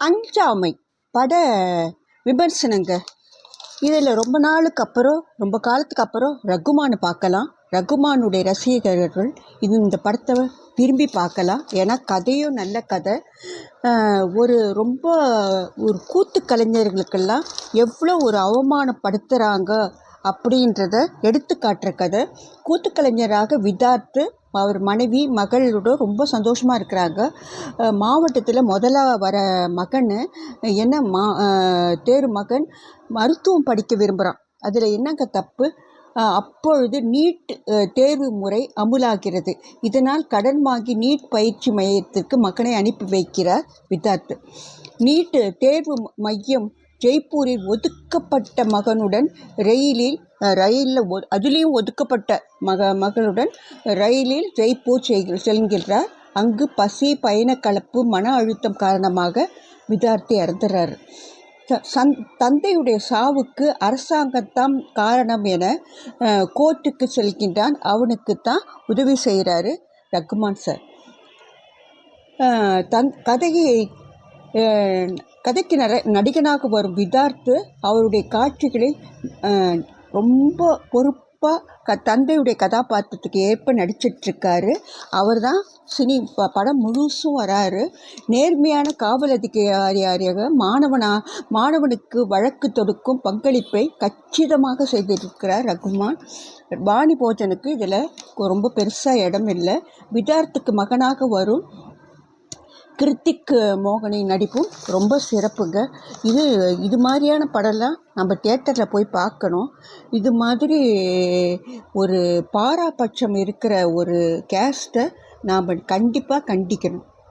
அஞ்சாமை பட விமர்சனங்க. இதில் ரொம்ப நாளுக்கு அப்புறம் ரொம்ப காலத்துக்கு அப்புறம் ரகுமானை பார்க்கலாம். ரகுமானுடைய ரசிகர்கள் இது இந்த படத்தை விரும்பி பார்க்கலாம். ஏன்னா கதையும் நல்ல கதை. ஒரு ரொம்ப ஒரு கூத்து கலைஞர்களுக்கெல்லாம் எவ்வளோ ஒரு அவமானப்படுத்துகிறாங்க அப்படின்றத எடுத்து காட்டுற கதை கூத்துக்கலைஞராக விதார்த்து அவர் மனைவி மகளோட ரொம்ப சந்தோஷமாக இருக்கிறாங்க. மாவட்டத்தில் முதல்ல வர மகன் என்ன மா தேர் மகன் மருத்துவம் படிக்க விரும்புகிறான் அதில் என்னங்க தப்பு? அப்பொழுது நீட் தேர்வு முறை அமுலாகிறது. இதனால் கடன் வாங்கி நீட் பயிற்சி மையத்திற்கு மகனை அனுப்பி வைக்கிறார் வித்தார்த்து நீட் தேர்வு மையம் ஜெய்ப்பூரில் ஒதுக்கப்பட்ட மகனுடன் ரயிலில் ரயிலில் ஒ அதுலேயும் ஒதுக்கப்பட்ட மக மகளுடன் ரயிலில் ஜெய்ப்பூர் செல் செல்கிறார் அங்கு பசி பயணக்கலப்பு மன அழுத்தம் காரணமாக விதார்த்தி இறந்துறாரு. சந் தந்தையுடைய சாவுக்கு அரசாங்கத்தான் காரணம் என கோர்ட்டுக்கு செல்கின்றான். அவனுக்கு தான் உதவி செய்கிறாரு ரகுமான் சார். தன் கதையை கதைக்கு நட நடிகனாக வரும் விதார்த்து அவருடைய காட்சிகளை ரொம்ப பொறுப்பாக க தந்தையுடைய கதாபாத்திரத்துக்கு ஏற்ப நடிச்சிட்ருக்காரு. அவர் தான் சினி ப- படம் முழுசும் வராரு. நேர்மையான காவல் அதிகாரியாக மாணவனா மாணவனுக்கு வழக்கு தொடுக்கும் பங்களிப்பை கச்சிதமாக செய்திருக்கிறார் ரகுமான். வாணி போஜனுக்கு இதில் ரொம்ப பெருசாக இடம் இல்லை. விதார்த்துக்கு மகனாக வரும் கிருத்திக் மோகனின் நடிப்பும் ரொம்ப சிறப்புங்க. இது இது மாதிரியான படம்லாம் நம்ம தியேட்டரில் போய் பார்க்கணும். இது மாதிரி ஒரு பாராபட்சம் இருக்கிற ஒரு கேஸ்ட்டை நாம் கண்டிப்பாக கண்டிக்கணும்.